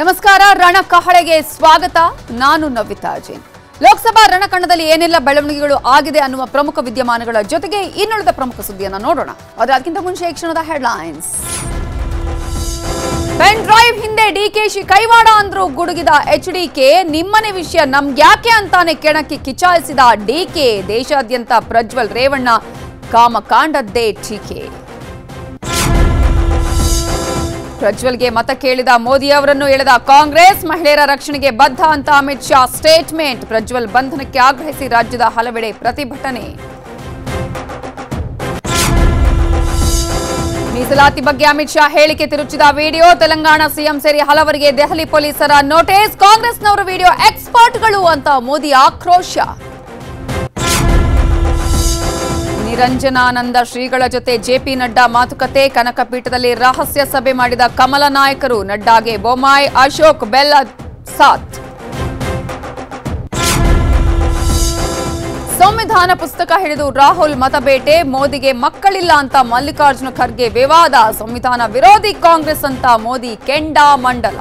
ನಮಸ್ಕಾರ ರಣಕಹಳೆಗೆ ಸ್ವಾಗತ. ನಾನು ನವಿತಾ ಜೈನ್. ಲೋಕಸಭಾ ರಣಕಣದಲ್ಲಿ ಏನೆಲ್ಲ ಬೆಳವಣಿಗೆಗಳು ಆಗಿದೆ ಅನ್ನುವ ಪ್ರಮುಖ ವಿದ್ಯಮಾನಗಳ ಜೊತೆಗೆ ಇನ್ನುಳಿದ ಪ್ರಮುಖ ಸುದ್ದಿಯನ್ನು ನೋಡೋಣ. ಅದಕ್ಕಿಂತ ಮುಂಚೆ ಈ ಕ್ಷಣದ ಹೆಡ್ಲೈನ್ಸ್ ಪೆನ್ ಡ್ರೈವ್ ಹಿಂದೆ ಡಿಕೆಶಿ ಕೈವಾಡ ಅಂದ್ರು ಗುಡುಗಿದ ಎಚ್ ಡಿಕೆ ನಿಮ್ಮನೆ ವಿಷಯ ನಮ್ಗ್ಯಾಕೆ ಅಂತಾನೆ ಕೆಣಕ್ಕೆ ಕಿಚಾಯಿಸಿದ ಡಿಕೆ ದೇಶಾದ್ಯಂತ ಪ್ರಜ್ವಲ್ ರೇವಣ್ಣ, ಕಾಮಕಾಂಡದ್ದೇ ಟೀಕೆ. ಪ್ರಜ್ವಲ್ಗೆ ಮತ ಕೇಳಿದ ಮೋದಿ ಅವರನ್ನು ಎಳೆದ ಕಾಂಗ್ರೆಸ್, ಮಹಿಳೆಯರ ರಕ್ಷಣೆಗೆ ಬದ್ಧ ಅಂತ ಅಮಿತ್ ಶಾ ಸ್ಟೇಟ್ಮೆಂಟ್. ಪ್ರಜ್ವಲ್ ಬಂಧನಕ್ಕೆ ಆಗ್ರಹಿಸಿ ರಾಜ್ಯದ ಹಲವೆಡೆ ಪ್ರತಿಭಟನೆ. ಮೀಸಲಾತಿ ಬಗ್ಗೆ ಅಮಿತ್ ಶಾ ಹೇಳಿಕೆ ತಿರುಚಿದ ವಿಡಿಯೋ, ತೆಲಂಗಾಣ ಸಿಎಂ ಸೇರಿ ಹಲವರಿಗೆ ದೆಹಲಿ ಪೊಲೀಸರ ನೋಟಿಸ್, ಕಾಂಗ್ರೆಸ್ನವರು ವಿಡಿಯೋ ಎಕ್ಸ್ಪರ್ಟ್ಗಳು ಅಂತ ಮೋದಿ ಆಕ್ರೋಶ. ನಿರಂಜನಾನಂದ ಶ್ರೀಗಳ ಜೊತೆ ಜೆಪಿ ನಡ್ಡಾ ಮಾತುಕತೆ, ಕನಕಪೀಠದಲ್ಲಿ ರಹಸ್ಯ ಸಭೆ ಮಾಡಿದ ಕಮಲ ನಾಯಕರು ನಡ್ಡಾಗೆ ಬೊಮ್ಮಾಯಿ, ಅಶೋಕ್ ಬೆಲ್ಲ ಸಾತ್ ಸಂವಿಧಾನ ಪುಸ್ತಕ ಹಿಡಿದು ರಾಹುಲ್ ಮತಬೇಟೆ, ಮೋದಿಗೆ ಮಕ್ಕಳಿಲ್ಲ ಅಂತ ಮಲ್ಲಿಕಾರ್ಜುನ ಖರ್ಗೆ ವಿವಾದ, ಸಂವಿಧಾನ ವಿರೋಧಿ ಕಾಂಗ್ರೆಸ್ ಅಂತ ಮೋದಿ ಕೆಂಡಾ ಮಂಡಲ